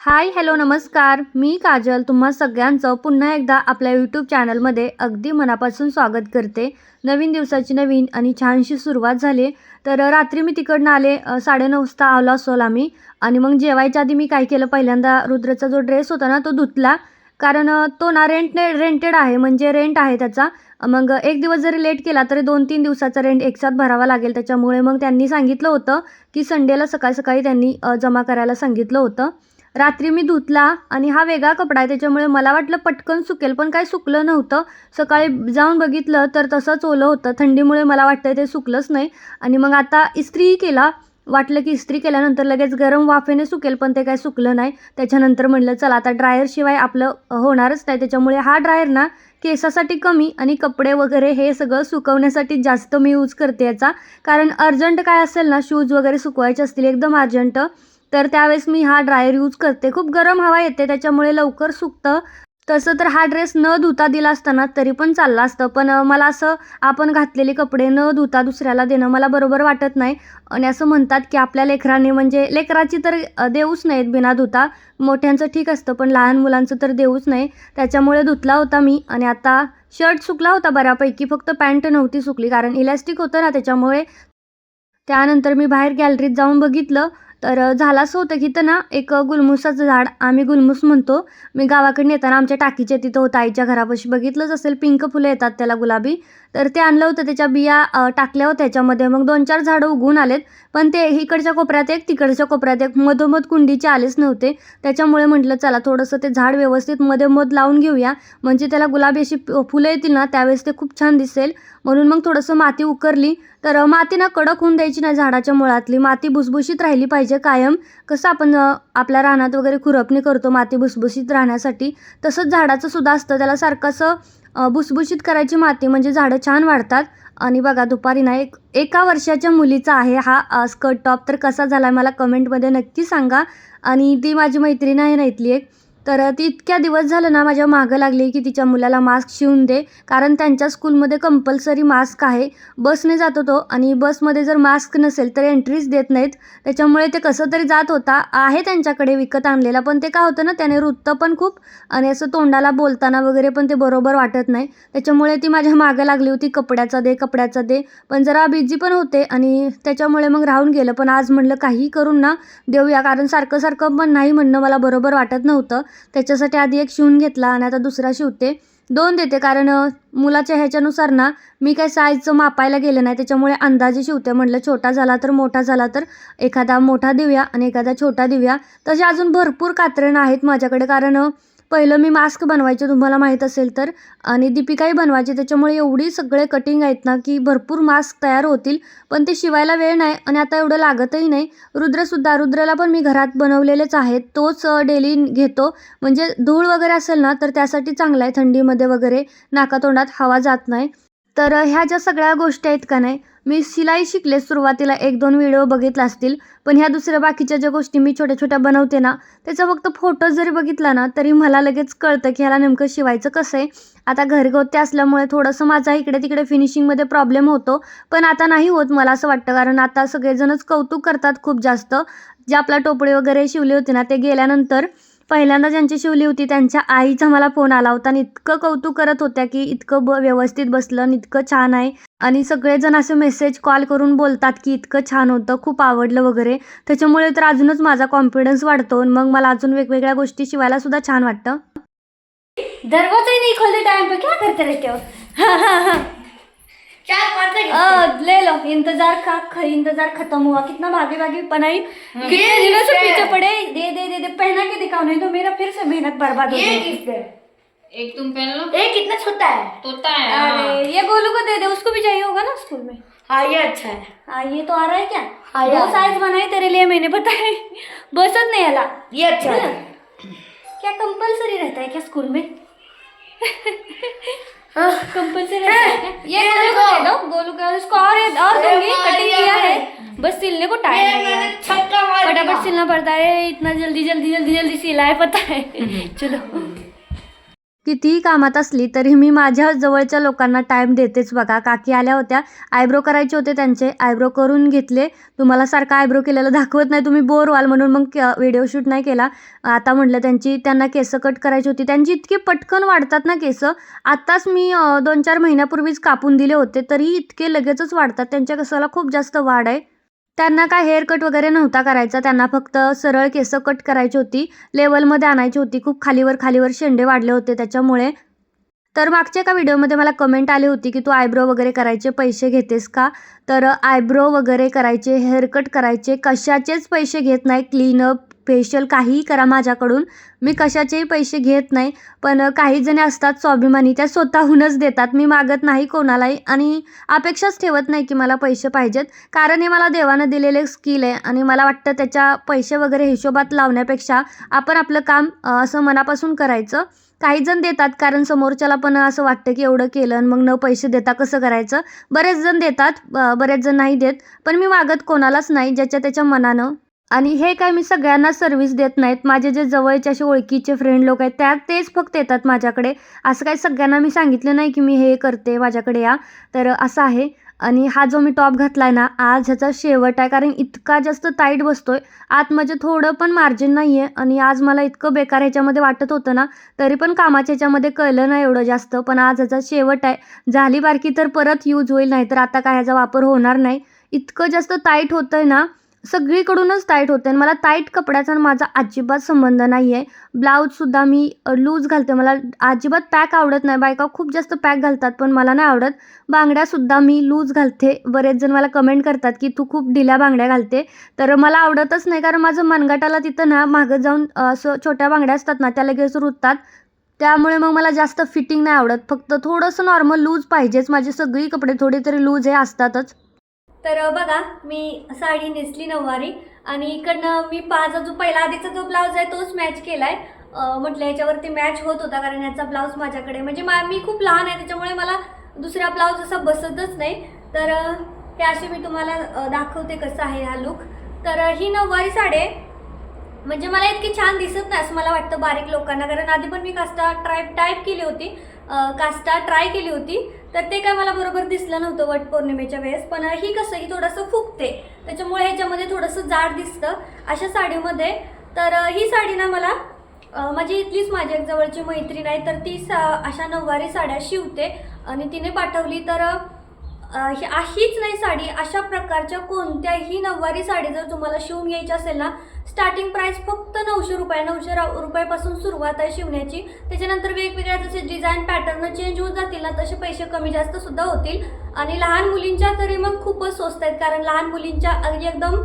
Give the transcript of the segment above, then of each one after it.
Hi hello नमस्कार. मी काजल. तुम्हा सगळ्यांचं पुन्हा एकदा आपल्या यूट्यूब चॅनलमध्ये अगदी मनापासून स्वागत करते. नवीन दिवसाची नवीन आणि छानशी सुरुवात झाली तर रात्री मी तिकडनं आले साडेनऊ वाजता आलो असोल आम्ही. आणि मग जेवायच्या आधी मी काय केलं? पहिल्यांदा रुद्रचा जो ड्रेस होता ना तो धुतला. कारण तो ना रेंटने रेंटेड आहे म्हणजे रेंट आहे त्याचा. मग एक दिवस जरी लेट केला तरी दोन तीन दिवसाचा रेंट एकसाथ भरावा लागेल. त्याच्यामुळे मग त्यांनी सांगितलं होतं की संडेला सकाळी सकाळी त्यांनी जमा करायला सांगितलं होतं. रात्री मी धुतला आणि हा वेगळा कपडा आहे त्याच्यामुळे मला वाटलं पटकन सुकेल पण काही सुकलं नव्हतं. सकाळी जाऊन बघितलं तर तसंच ओलं होतं. थंडीमुळे मला वाटतं ते सुकलंच नाही. आणि मग आता इस्त्री केला. वाटलं की इस्त्री केल्यानंतर लगेच गरम वाफेने सुकेल पण ते काय सुकलं नाही. त्याच्यानंतर म्हणलं चला आता ड्रायरशिवाय आपलं होणारच नाही. त्याच्यामुळे हा ड्रायर ना केसासाठी कमी आणि कपडे वगैरे हे सगळं सुकवण्यासाठी जास्त मी यूज करते याचा. कारण अर्जंट काय असेल ना शूज वगैरे सुकवायचे असतील एकदम अर्जंट तर त्यावेळेस मी हा ड्रायर यूज करते. खूप गरम हवा येते त्याच्यामुळे लवकर सुकतं. तसं तर हा ड्रेस न धुता दिला असताना तरी पण चालला असतं. पण मला असं आपण घातलेले कपडे न धुता दुसऱ्याला देणं मला बरोबर वाटत नाही. आणि असं म्हणतात की आपल्या लेकराने म्हणजे लेकराची तर देऊच नाहीत बिना धुता. मोठ्यांचं ठीक असतं पण लहान मुलांचं तर देऊच नाही. त्याच्यामुळे धुतला होता मी आणि आता शर्ट सुकला होता बऱ्यापैकी. फक्त पॅन्ट नव्हती सुकली कारण इलॅस्टिक होतं ना त्याच्यामुळे. त्यानंतर मी बाहेर गॅलरीत जाऊन बघितलं तर झालं असं होतं की इथं ना एक गुलमुसाचं झाड आम्ही गुलमुस म्हणतो. मी गावाकडून येताना आमच्या टाकीच्या तिथं होतं. आईच्या घरापाशी बघितलंच असेल पिंक फुलं येतात त्याला गुलाबी. तर ते आणलं होतं त्याच्या बिया टाकल्या होत्या त्याच्यामध्ये. मग दोन चार झाडं उगवून आलेत. पण ते इकडच्या कोपऱ्यात एक तिकडच्या कोपऱ्यात एक मधोमध कुंडीचे आलेच नव्हते. त्याच्यामुळे म्हटलं चला थोडंसं ते झाड व्यवस्थित मध्ये मध लावून घेऊया. म्हणजे त्याला गुलाबी अशी फुलं येतील ना त्यावेळेस ते खूप छान दिसेल. म्हणून मग थोडंसं माती उकरली. तर माती ना कडक होऊन द्यायची नाही झाडाच्या मुळातली. माती भुसभुशीत राहिली पाहिजे. म्हणजे कायम कसं आपण आपल्या रानात वगैरे खुरपणी करतो माती भुसभुशीत राहण्यासाठी तसंच झाडाचं सुद्धा असतं. त्याला सारखं असं भुसभुशीत करायची माती म्हणजे झाडं छान वाढतात. आणि बघा दुपारी ना एक एका वर्षाच्या मुलीचा आहे हा स्कर्ट टॉप. तर कसा झाला मला कमेंटमध्ये नक्की सांगा. आणि ती माझी मैत्रीण आहे ना इथली एक. तर ती इतक्या दिवस झालं ना माझ्या मागं लागली की तिच्या मुलाला मास्क शिवून दे. कारण त्यांच्या स्कूलमध्ये कंपल्सरी मास्क आहे. बसने जात होतो आणि बसमध्ये जर मास्क नसेल तर एंट्रीच देत नाहीत. त्याच्यामुळे ते कसं तरी जात होता. आहे त्यांच्याकडे विकत आणलेला पण ते काय होतं ना त्याने रुततं पण खूप आणि असं तोंडाला बोलताना वगैरे पण ते बरोबर वाटत नाही. त्याच्यामुळे ती माझ्या मागं लागली होती कपड्याचा दे कपड्याचा दे. पण जरा बिझी पण होते आणि त्याच्यामुळे मग राहून गेलं. पण आज म्हणलं काही करून ना देऊया. कारण सारखं सारखं पण नाही म्हणणं मला बरोबर वाटत नव्हतं. त्याच्यासाठी आधी एक शिवून घेतला आणि आता दुसरा शिवते. दोन देते कारण मुलाच्या ह्याच्यानुसार ना मी काय साईजचं मापायला गेलं नाही त्याच्यामुळे अंदाजे शिवते. म्हटलं छोटा झाला तर मोठा झाला तर एखादा मोठा देऊया आणि एखादा छोटा देऊया. तसे अजून भरपूर कात्रणं आहेत माझ्याकडे कारण पहिलं मी मास्क बनवायचे तुम्हाला माहीत असेल तर. आणि दीपिकाही बनवायची त्याच्यामुळे एवढी सगळे कटिंग आहेत ना की भरपूर मास्क तयार होतील. पण ते शिवायला वेळ नाही आणि आता एवढं लागतही नाही. रुद्रसुद्धा रुद्रला पण मी घरात बनवलेलेच आहेत. तोच डेली घेतो. म्हणजे धूळ वगैरे असेल ना तर त्यासाठी चांगला आहे थंडीमध्ये वगैरे नाकातोंडात हवा जात नाही. तर ह्या ज्या सगळ्या गोष्टी आहेत का नाही मी शिलाई शिकले सुरुवातीला एक दोन व्हिडिओ बघितला असतील पण ह्या दुसऱ्या बाकीच्या ज्या गोष्टी मी छोट्या छोट्या बनवते ना त्याचा फक्त फोटो जरी बघितला ना तरी मला लगेच कळतं की ह्याला नेमकं शिवायचं कसं आहे. आता घरगुती असल्यामुळे थोडंसं माझा इकडे तिकडे फिनिशिंगमध्ये प्रॉब्लेम होतो पण आता नाही होत मला असं वाटतं कारण आता सगळेजणच कौतुक करतात खूप जास्त. जे आपला टोपळे वगैरे शिवले होते ना ते गेल्यानंतर पहिल्यांदा ज्यांची शिवली होती त्यांच्या आईचा मला फोन आला होता आणि इतकं कौतुक करत होत्या की इतकं ब व्यवस्थित बसलं आणि इतकं छान आहे. आणि सगळेजण असे मेसेज कॉल करून बोलतात की इतकं छान होतं खूप आवडलं वगैरे. त्याच्यामुळे तर अजूनच माझा कॉन्फिडन्स वाढतो आणि मग मला अजून वेगवेगळ्या गोष्टी शिवायला सुद्धा छान वाटतं. दरवाजा नाही खोलते टाइम पे क्या करते रहते हो चार ले लो इंतज़ार का ख, इंतज़ार खत्म हुआ। कितना भागे भागे बनाई कितने दिनों से पीछे पड़े? दे दे दे दे पहना के दिखाओ नहीं तो मेरा फिर से मेहनत बर्बाद हो ये जाएगी। गिफ्ट है एक तुम पहन लो। ये कितना छोटा है? तोता है हाँ। अरे ये गोलू को दे दे उसको भी चाहिए होगा ना स्कूल में? हाँ ये अच्छा है। हाँ ये तो आ रहा है क्या? हाँ, ये दो रहा है। साइज़ बनाए तेरे लिए मैंने बताया बसत नहीं आला। ये अच्छा है। क्या कंपलसरी रहता है क्या स्कूल में। कंपलसरी है। क्या? ये गोलू को दे दो गोलू का उसको और और दूँगी? कटिंग किया है है। बस सिलने को टाइम है। फटाफट सिलना पड़ता है। इतना जल्दी जल्दी जल्दी जल्दी सिला है पता है। चलो। कितीही कामात असली तरी मी माझ्या जवळच्या लोकांना टाईम देतेच बघा. काकी आल्या होत्या आयब्रो करायचे होते त्यांचे आयब्रो करून घेतले. तुम्हाला सारखा आयब्रो केलेला दाखवत नाही तुम्ही बोर व्हाल म्हणून मग व्हिडिओ शूट नाही केला. आता म्हटलं त्यांची त्यांना केसं कट करायची होती. त्यांची इतकी पटकन वाढतात ना केसं. आत्ताच मी दोन चार महिन्यापूर्वीच कापून दिले होते तरी इतके लगेचच वाढतात. त्यांच्या केसाला खूप जास्त वाढ आहे. त्यांना काय हेअर कट वगैरे नव्हता करायचा. त्यांना फक्त सरळ केसं कट करायची होती. लेवलमध्ये आणायची होती. खूप खालीवर खालीवर शेंडे वाढले होते त्याच्यामुळे. तर मागच्या एका व्हिडिओमध्ये मला कमेंट आली होती की तू आयब्रो वगैरे करायचे पैसे घेतेस का? तर आयब्रो वगैरे करायचे हेअरकट करायचे कशाचेच पैसे घेत नाही. क्लीनअप फेशियल काहीही करा माझ्याकडून. मी कशाचेही पैसे घेत नाही पण काही जणी असतात स्वाभिमानी त्या स्वतःहूनच देतात. मी मागत नाही कोणालाही आणि अपेक्षाच ठेवत नाही की मला पैसे पाहिजेत. कारण हे मला देवानं दिलेले स्किल आहे आणि मला वाटतं त्याच्या पैसे वगैरे हिशोबात लावण्यापेक्षा आपण आपलं काम असं मनापासून करायचं. काही जण देतात कारण समोरच्याला पण असं वाटतं की एवढं केलं आणि मग न पैसे देता कसं करायचं. बरेच जण देतात ब- बरेच जण नाही देत पण मी मागत कोणालाच नाही ज्याच्या त्याच्या मनानं आणि हे काय मी सगळ्यांना सर्व्हिस देत नाहीत. माझे जे जवळचे असे ओळखीचे फ्रेंड लोक आहेत त्या तेच फक्त येतात माझ्याकडे. असं काही सगळ्यांना मी सांगितलं नाही की मी हे करते माझ्याकडे या. तर असं आहे. आणि हा जो मी टॉप घातला आहे ना आज ह्याचा शेवट आहे. कारण इतका जास्त टाईट बसतोय. आत म्हणजे थोडं पण मार्जिन नाही आहे आणि आज मला इतकं बेकार ह्याच्यामध्ये वाटत होतं ना तरी पण कामाच्या ह्याच्यामध्ये कळलं नाही एवढं जास्त. पण आज ह्याचा शेवट आहे. झाली बारकी तर परत यूज होईल नाही तर आता काय ह्याचा वापर होणार नाही. इतकं जास्त टाईट होतं आहे ना सगळीकडूनच टाईट होते आणि मला टाईट कपड्याचा आणि माझा अजिबात संबंध नाही आहे ब्लाऊजसुद्धा मी लूज घालते. मला अजिबात पॅक आवडत नाही. बायका खूप जास्त पॅक घालतात पण मला नाही आवडत. बांगड्यासुद्धा मी लूज घालते. बरेच जण मला कमेंट करतात की तू खूप ढिल्या बांगड्या घालते. तर मला आवडतच नाही कारण माझं मनगटाला तिथं ना मागं जाऊन असं छोट्या बांगड्या असतात ना त्या लगेच रुततात. त्यामुळे मग मला जास्त फिटिंग नाही आवडत. फक्त थोडंसं नॉर्मल लूज पाहिजेच. माझी सगळी कपडे थोडे तरी लूज हे असतातच. तर बघा मी साडी नेसली नऊवारी आणि इकडनं मी माझा जो पहिला आधीचा जो ब्लाऊज आहे तोच मॅच केला आहे म्हटलं याच्यावरती मॅच होत होता कारण याचा ब्लाऊज माझ्याकडे. म्हणजे मा मी खूप लहान आहे त्याच्यामुळे मला दुसरा ब्लाऊज असा बसतच नाही. तर अ, हे असे मी तुम्हाला दाखवते कसं आहे हा लुक तर ही नऊवारी साडी आहे. म्हणजे मला इतकी छान दिसत नाही असं मला वाटतं बारीक लोकांना. कारण आधी पण मी कास्टा ट्राय टाईप केली होती. कास्टा ट्राय केली होती. तर ते काय मला बरोबर दिसलं नव्हतं वट पौर्णिमेच्या वेळेस पण ही कसं ही थोडंसं फुगते. त्याच्यामुळे ह्याच्यामध्ये थोडंसं जाड दिसतं अशा साडीमध्ये. तर ही साडी ना मला माझी इथलीच माझ्या एक जवळची मैत्रीण आहे तर ती सा अशा नऊवारी साड्या शिवते आणि तिने पाठवली. तर हीच नाही साडी अशा प्रकारच्या कोणत्याही नऊवारी साडी जर तुम्हाला शिवून घ्यायची असेल ना स्टार्टिंग प्राईस फक्त नऊशे रुपये नऊशे रुपयापासून सुरुवात आहे शिवण्याची. त्याच्यानंतर वेगवेगळ्या जसे डिझाईन पॅटर्न चेंज होत जातील ना तसे पैसे कमी जास्त सुद्धा होतील. आणि लहान मुलींच्या तरी मग खूपच स्वस्त आहेत कारण लहान मुलींच्या अगदी एकदम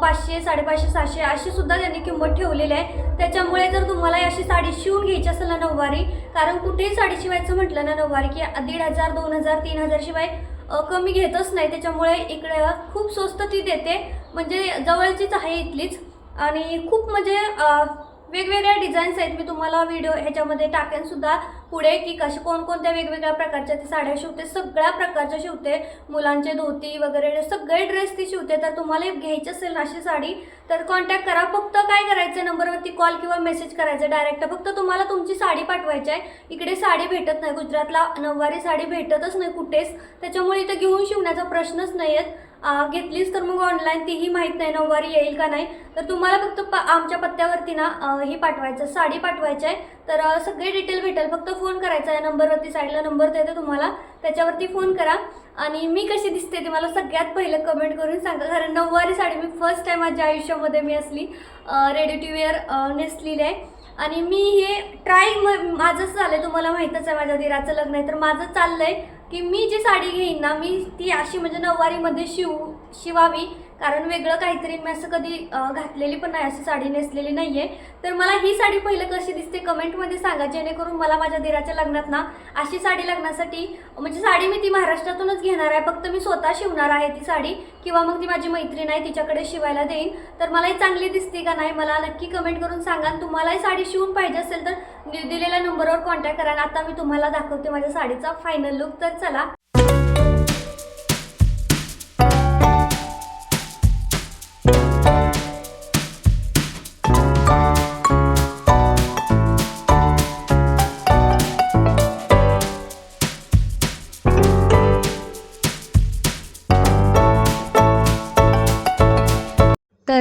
पाचशे साडेपाचशे सहाशे अशी सुद्धा त्यांनी किंमत ठेवलेली आहे. त्याच्यामुळे जर तुम्हाला अशी साडी शिवून घ्यायची असेल ना नऊवारी कारण कुठेही साडी शिवायचं म्हटलं ना नऊवारी की दीड हजार दोन हजार तीन हजार शिवाय कमी घेतच नाही त्याच्यामुळे इकडे खूप स्वस्त ती देते. म्हणजे जवळचीच आहे इथलीच. आणि खूप म्हणजे वेगवेगळ्या डिझाईन्स आहेत. मी तुम्हाला व्हिडिओ ह्याच्यामध्ये टाकेन सुद्धा पुढे की कशा कोणकोणत्या वेगवेगळ्या प्रकारच्या ती साड्या शिवते सगळ्या प्रकारच्या शिवते. मुलांचे धोती वगैरे सगळे ड्रेस ती शिवते. तर तुम्हाला घ्यायची असेल ना अशी साडी तर कॉन्टॅक्ट करा. फक्त काय करायचं? नंबरवरती कॉल किंवा मेसेज करायचं डायरेक्ट फक्त तुम्हाला तुमची साडी पाठवायची आहे. इकडे साडी भेटत नाही. गुजरातला नऊवारी साडी भेटतच नाही कुठेच. त्याच्यामुळे इथं घेऊन शिवण्याचा प्रश्नच नाही आहेत घेतलीच तर मग ऑनलाईन तीही माहीत नाही नऊवारी येईल का नाही. तर तुम्हाला फक्त प आमच्या पत्त्यावरती ना हे ही पाठवायचं साडी पाठवायची आहे. तर सगळे डिटेल भेटेल. फक्त फोन करायचा आहे. नंबरवरती साईडला नंबर देते तुम्हाला. त्याच्यावरती फोन करा. आणि मी कशी दिसते ते मला सगळ्यात पहिलं कमेंट करून सांगा. कारण नऊवारी साडी मी फर्स्ट टाईम माझ्या आयुष्यामध्ये मी असली रेडी टू वेअर नेसलेली आहे. आणि मी हे ट्राय माझंच झालं आहे तुम्हाला माहीतच आहे माझ्या दिराचं लग्न आहे. तर माझं चाललं आहे की मी जी साडी घेईन ना मी ती अशी म्हणजे नऊवारीमध्ये शिव शिवावी. कारण वेगळं काहीतरी मी असं कधी घातलेली पण नाही अशी साडी नेसलेली नाही आहे तर मला ही साडी पहिलं कशी दिसते कमेंटमध्ये सांगा जेणेकरून मला माझ्या दिराच्या लग्नात ना अशी साडी लग्नासाठी म्हणजे साडी मी ती महाराष्ट्रातूनच घेणार आहे फक्त मी स्वतः शिवणार आहे ती साडी किंवा मग ती माझी मैत्रीण आहे तिच्याकडे शिवायला देईन. तर मला ही चांगली दिसते का नाही मला नक्की कमेंट करून सांगा. तुम्हालाही साडी शिवून पाहिजे असेल तर दिलेल्या नंबरवर कॉन्टॅक्ट करा आता मी तुम्हाला दाखवते माझ्या साडीचा फायनल लुक तर चला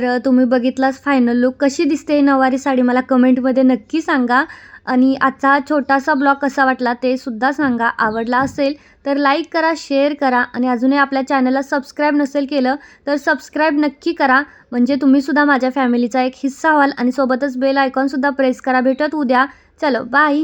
तर तुम्ही बघितलाच फायनल लुक कशी दिसते ही नऊवारी साडी? मला कमेंटमध्ये नक्की सांगा. आणि आजचा छोटासा ब्लॉग कसा वाटला ते सुद्धा सांगा. आवडला असेल तर लाईक करा शेअर करा आणि अजूनही आपल्या चॅनलला सबस्क्राईब नसेल केलं तर सबस्क्राईब नक्की करा. म्हणजे तुम्हीसुद्धा माझ्या फॅमिलीचा एक हिस्सा व्हाल आणि सोबतच बेल आयकॉनसुद्धा प्रेस करा. भेटत उद्या. चलो बाय